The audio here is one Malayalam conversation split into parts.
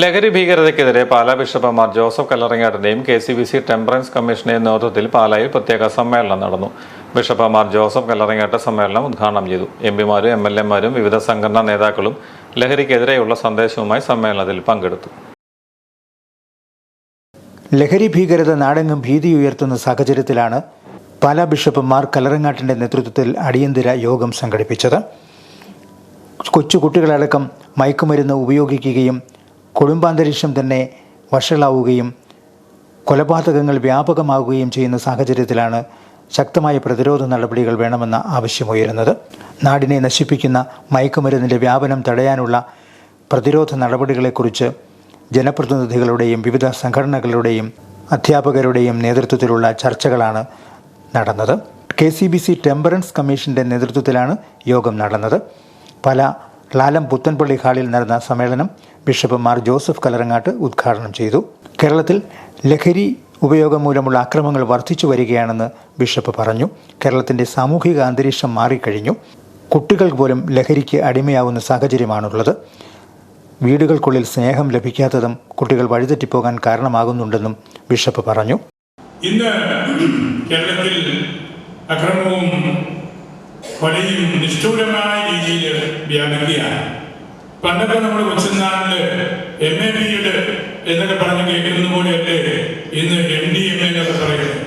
ലഹരി ഭീകരതയ്ക്കെതിരെ പാലാ ബിഷപ്പമാർ Joseph കല്ലറങ്ങാട്ടിന്റെയും K C B C temperance കമ്മീഷന്റെയും നേതൃത്വത്തിൽ പാലായിൽ പ്രത്യേക സമ്മേളനം നടന്നു. ബിഷപ്പമാർ ജോസഫ് കല്ലറങ്ങാട്ട് സമ്മേളനം ഉദ്ഘാടനം ചെയ്തു. എം പിമാരും എം എൽ എമാരും വിവിധ സംഘടനാ നേതാക്കളും ലഹരിക്കെതിരെയുള്ള സന്ദേശവുമായി സമ്മേളനത്തിൽ പങ്കെടുത്തു. ലഹരി ഭീകരത നാടെങ്ങും ഭീതി ഉയർത്തുന്ന സാഹചര്യത്തിലാണ് പാലാ ബിഷപ്പുമാർ കലറങ്ങാട്ടിന്റെ നേതൃത്വത്തിൽ അടിയന്തര യോഗം സംഘടിപ്പിച്ചത്. കൊച്ചുകുട്ടികളടക്കം മയക്കുമരുന്ന് ഉപയോഗിക്കുകയും കുടുംബാന്തരീക്ഷം തന്നെ വഷളാവുകയും കൊലപാതകങ്ങൾ വ്യാപകമാവുകയും ചെയ്യുന്ന സാഹചര്യത്തിലാണ് ശക്തമായ പ്രതിരോധ നടപടികൾ വേണമെന്ന ആവശ്യമുയരുന്നത്. നാടിനെ നശിപ്പിക്കുന്ന മയക്കുമരുന്നിന്റെ വ്യാപനം തടയാനുള്ള പ്രതിരോധ നടപടികളെക്കുറിച്ച് ജനപ്രതിനിധികളുടെയും വിവിധ സംഘടനകളുടെയും അധ്യാപകരുടെയും നേതൃത്വത്തിലുള്ള ചർച്ചകളാണ് നടന്നത്. K C B C temperance കമ്മീഷന്റെ നേതൃത്വത്തിലാണ് യോഗം നടന്നത്. പല ലാലം പുത്തൻപള്ളി ഹാളിൽ നടന്ന സമ്മേളനം ബിഷപ്പ് മാർ ജോസഫ് കലറങ്ങാട്ട് ഉദ്ഘാടനം ചെയ്തു. കേരളത്തിൽ ലഹരി ഉപയോഗം മൂലമുള്ള അക്രമങ്ങൾ വർദ്ധിച്ചു വരികയാണെന്ന് ബിഷപ്പ് പറഞ്ഞു. കേരളത്തിന്റെ സാമൂഹിക അന്തരീക്ഷം മാറിക്കഴിഞ്ഞു. കുട്ടികൾ പോലും ലഹരിക്ക് അടിമയാവുന്ന സാഹചര്യമാണുള്ളത്. വീടുകൾക്കുള്ളിൽ സ്നേഹം ലഭിക്കാത്തതും കുട്ടികൾ വഴിതെറ്റിപ്പോകാൻ കാരണമാകുന്നുണ്ടെന്നും ബിഷപ്പ് പറഞ്ഞു. ഇന്ന് കേരളത്തിൽ അക്രമവും കൊലയും നിഷ്ഠൂരമായ രീതിയിൽ വ്യാപിക്കുകയാണ്. പണ്ടൊക്കെ നമ്മൾ കൊച്ചുനാളിൽ എം എ ബി എഡ് എന്നൊക്കെ പറഞ്ഞ് കേൾക്കുന്ന പോലെയല്ലേ ഇന്ന് എം ഡി എം എന്നൊക്കെ പറയുന്നത്.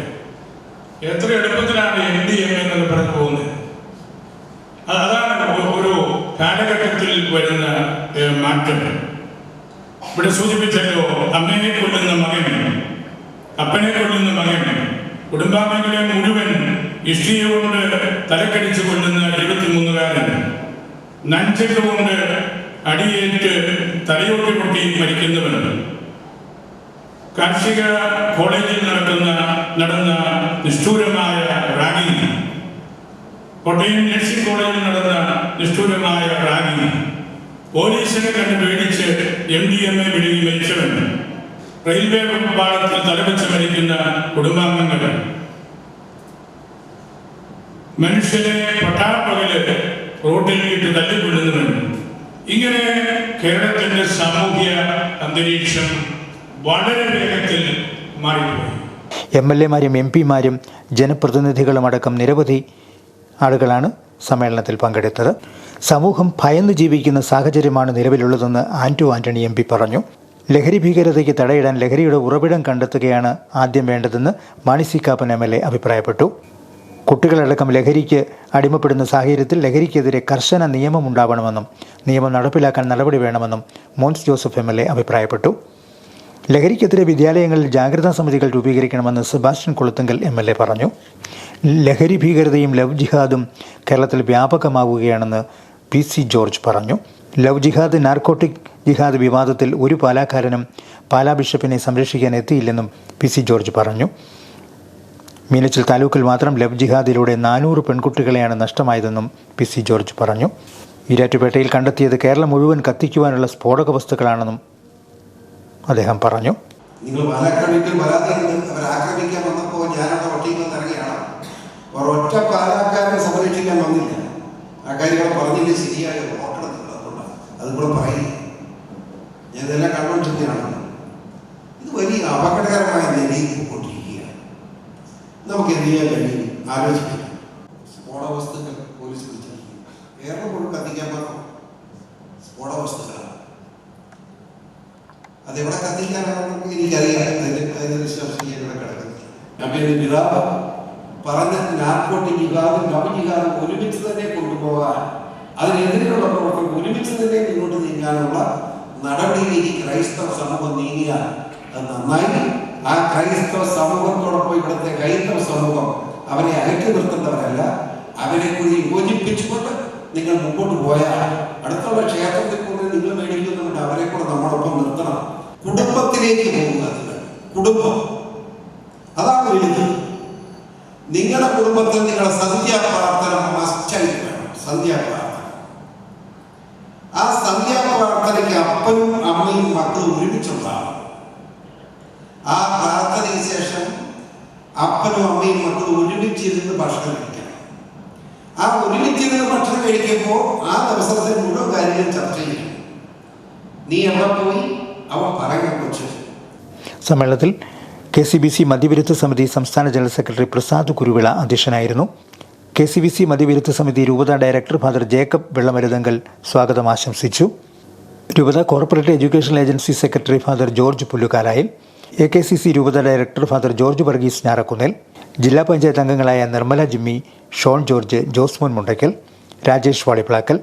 എത്ര എളുപ്പത്തിലാണ് എം ഡി എം എന്നൊക്കെ പറഞ്ഞു പോകുന്നത്. അതാണ് ഒരു കാലഘട്ടത്തിൽ വരുന്ന മാറ്റം. ഇവിടെ സൂചിപ്പിച്ചല്ലോ അമ്മയെ കൊല്ലുന്ന മകൻ അപ്പനെ കൊല്ലുന്ന മകൻ കുടുംബാംഗങ്ങളെ മുഴുവൻ ഇഷ്ടിക തലക്കടിച്ച് കൊല്ലുന്ന ഇരുപത്തിമൂന്നുകാരൻ നഞ്ചക്ക് കൊണ്ട് അടിയേറ്റ് തലയോട്ടി പൊട്ടി മരിക്കുന്നവർ കാർഷിക കോളേജിൽ നടക്കുന്ന നടന്ന നിഷ്ഠൂരമായ റാഗി കോട്ടയം നഴ്സിംഗ് കോളേജിൽ നടന്ന നിഷ്ഠൂരമായ റാഗി പോലീസിനെ കണ്ട് പേടിച്ച് എം ഡി എം എ വിടുകയും മരിച്ചവൻ. റെയിൽവേ പാളത്തിൽ തലവെച്ച് മരിക്കുന്ന കുടുംബാംഗങ്ങൾ. മനുഷ്യരെ പട്ടാപ്പകൽ റോട്ടിൽ ഇട്ട് ഇങ്ങനെ കേരളത്തിന്റെ സാമൂഹ്യ അന്തരീക്ഷം വളരെ വേഗത്തിൽ മാറിപ്പോയി. എം എൽ എമാരും എം പിമാരും ജനപ്രതിനിധികളുമടക്കം നിരവധി ആളുകളാണ് സമ്മേളനത്തിൽ പങ്കെടുത്തത്. സമൂഹം ഭയന്ന് ജീവിക്കുന്ന സാഹചര്യമാണ് നിലവിലുള്ളതെന്ന് ആന്റോ ആന്റണി എം പറഞ്ഞു. ലഹരി ഭീകരതയ്ക്ക് തടയിടാൻ ലഹരിയുടെ ഉറവിടം കണ്ടെത്തുകയാണ് ആദ്യം വേണ്ടതെന്ന് Mani C Kappan M L A അഭിപ്രായപ്പെട്ടു. കുട്ടികളടക്കം ലഹരിക്ക് അടിമപ്പെടുന്ന സാഹചര്യത്തിൽ ലഹരിക്കെതിരെ കർശന നിയമം ഉണ്ടാവണമെന്നും നിയമം നടപ്പിലാക്കാൻ നടപടി വേണമെന്നും Mons Joseph M L A അഭിപ്രായപ്പെട്ടു. ലഹരിക്കെതിരെ വിദ്യാലയങ്ങളിൽ ജാഗ്രതാ സമിതികൾ രൂപീകരിക്കണമെന്ന് Sebastian Kuluthunkal M L A പറഞ്ഞു. ലഹരി ഭീകരതയും ലവ് ജിഹാദും കേരളത്തിൽ വ്യാപകമാവുകയാണെന്ന് പി സി ജോർജ് പറഞ്ഞു. ലവ് ജിഹാദ് നാർക്കോട്ടിക് ജിഹാദ് വിവാദത്തിൽ ഒരു പാലാക്കാരനും പാലാ ബിഷപ്പിനെ സംരക്ഷിക്കാൻ എത്തിയില്ലെന്നും പി സി ജോർജ് പറഞ്ഞു. മീനച്ചിൽ താലൂക്കിൽ മാത്രം ലവ് ജിഹാദിലൂടെ നാനൂറ് പെൺകുട്ടികളെയാണ് നഷ്ടമായതെന്നും പി സി ജോർജ് പറഞ്ഞു. ഈരാറ്റുപേട്ടയിൽ കണ്ടെത്തിയത് കേരളം മുഴുവൻ കത്തിക്കുവാനുള്ള സ്ഫോടക വസ്തുക്കളാണെന്നും അദ്ദേഹം പറഞ്ഞു. നിങ്ങൾ പാലാക്രമിക്കൽ പരാതിയുണ്ട് അവർ ആക്രമിക്കാൻ വന്നപ്പോൾ ഞാനവിടെ വട്ടിയിൽ നിന്ന് ഇറങ്ങിയാണ്. ഒറ്റ പാലാക്കാരനെ സംരക്ഷിക്കാൻ വന്നില്ല. ആ കാര്യങ്ങൾ പറഞ്ഞില്ലേ ശരിയായ ഓർക്കണം നിങ്ങൾ അതുകൊണ്ടാണ് അതും പറയില്ല നമുക്ക് എന്ത് ചെയ്യാൻ കഴിയും? ആലോചിക്കാം. സ്ഫോട വസ്തുക്കൾ പോലീസ് പിടിച്ചിരിക്കും കേരളം മുഴുവൻ കത്തിക്കാൻ പറഞ്ഞു. സ്ഫോട വസ്തുക്കളാണ് അതെവിടെ കത്തിക്കാനാണെന്ന് എനിക്കറിയാം അതിന് അതിന് വിശ്വസിക്കാൻ ഇവിടെ കിടക്കുന്നില്ല. ഇത് പിതാവ് പറഞ്ഞ നാർക്കോട്ടിക് ലവ് ജിഹാദും ഒരുമിച്ച് തന്നെ കൊണ്ടുപോകാൻ അതിനെതിരെയുള്ള പ്രവർത്തനം ഒരുമിച്ച് തന്നെ മുന്നോട്ട് നീങ്ങാനുള്ള നടപടിയിലേക്ക് ക്രൈസ്തവ സമൂഹം നീങ്ങിയാൽ അത് നന്നായി ആ ക്രൈസ്തവ സമൂഹത്തോടൊപ്പം ഇവിടുത്തെ ക്രൈസ്തവ സമൂഹം അവരെ അകറ്റി നിർത്തേണ്ടവരല്ല അവരെ കൂടി യോജിപ്പിച്ചുകൊണ്ട് നിങ്ങൾ മുമ്പോട്ട് പോയാൽ അടുത്തുള്ള ക്ഷേത്രത്തിൽ കൊണ്ട് നിങ്ങൾ മേടിക്കുന്നുണ്ട് അവരെ കൂടെ നമ്മളൊപ്പം നിർത്തണം. കുടുംബത്തിലേക്ക് പോകുക നിങ്ങൾ. കുടുംബം. അതാണ് വലുത്. നിങ്ങളുടെ കുടുംബത്തിൽ നിങ്ങളുടെ സന്ധ്യാപ്രാർത്ഥന മസ്റ്റായിട്ട് വേണം. സന്ധ്യാപ്രാർത്ഥന. ആ സന്ധ്യാപ്രാർത്ഥനയ്ക്ക് അപ്പനും അമ്മയും മക്കളും ഒരുമിച്ചുണ്ടാവണം. ആ പ്രാർത്ഥനയ്ക്ക് ശേഷം അപ്പനും അമ്മയും മക്കളും ഒരുമിച്ചിരുന്ന് ഭക്ഷണം കഴിക്കണം. ആ ഒരുമിച്ചിരുന്ന് ഭക്ഷണം കഴിക്കുമ്പോൾ ആ ദിവസത്തെ മുഴുവൻ കാര്യങ്ങൾ ചർച്ച ചെയ്യണം. നീ എവിടെ പോയി അവൻ പറയാൻ കൊച്ചു. സമ്മേളനത്തിൽ കെ സി ബി സി മദ്യവിരുദ്ധ സമിതി സംസ്ഥാന ജനറൽ സെക്രട്ടറി പ്രസാദ് കുരുവിള അധ്യക്ഷനായിരുന്നു. കെ സി ബി സി മദ്യവിരുദ്ധ സമിതി രൂപത ഡയറക്ടർ ഫാദർ ജേക്കബ് വെള്ളമരുതങ്കൽ സ്വാഗതം ആശംസിച്ചു. രൂപത corporate education agency secretary father George Pullukalayil A K C C രൂപത director father George Varghese Njarakkunnel ജില്ലാ പഞ്ചായത്ത് അംഗങ്ങളായ നിർമ്മല ജിമ്മി ഷോൺ ജോർജ് ജോസ്മോൻ മുണ്ടയ്ക്കൽ രാജേഷ് വാളിപ്ലാക്കൽ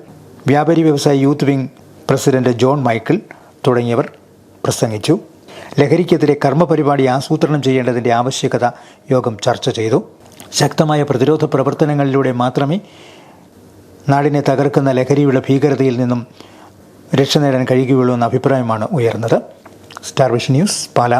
വ്യാപാരി വ്യവസായ youth wing president John Michael തുടങ്ങിയവർ പ്രസംഗിച്ചു. ലഹരിക്കെതിരെ കർമ്മപരിപാടി ആസൂത്രണം ചെയ്യേണ്ടതിന്റെ ആവശ്യകത യോഗം ചർച്ച ചെയ്തു. ശക്തമായ പ്രതിരോധ പ്രവർത്തനങ്ങളിലൂടെ മാത്രമേ നാടിനെ തകർക്കുന്ന ലഹരിയുടെ ഭീകരതയിൽ നിന്നും രക്ഷ നേടാൻ കഴിയുകയുള്ളൂ എന്ന അഭിപ്രായമാണ് ഉയർന്നത്. സ്റ്റാർവിഷ് ന്യൂസ് പാല.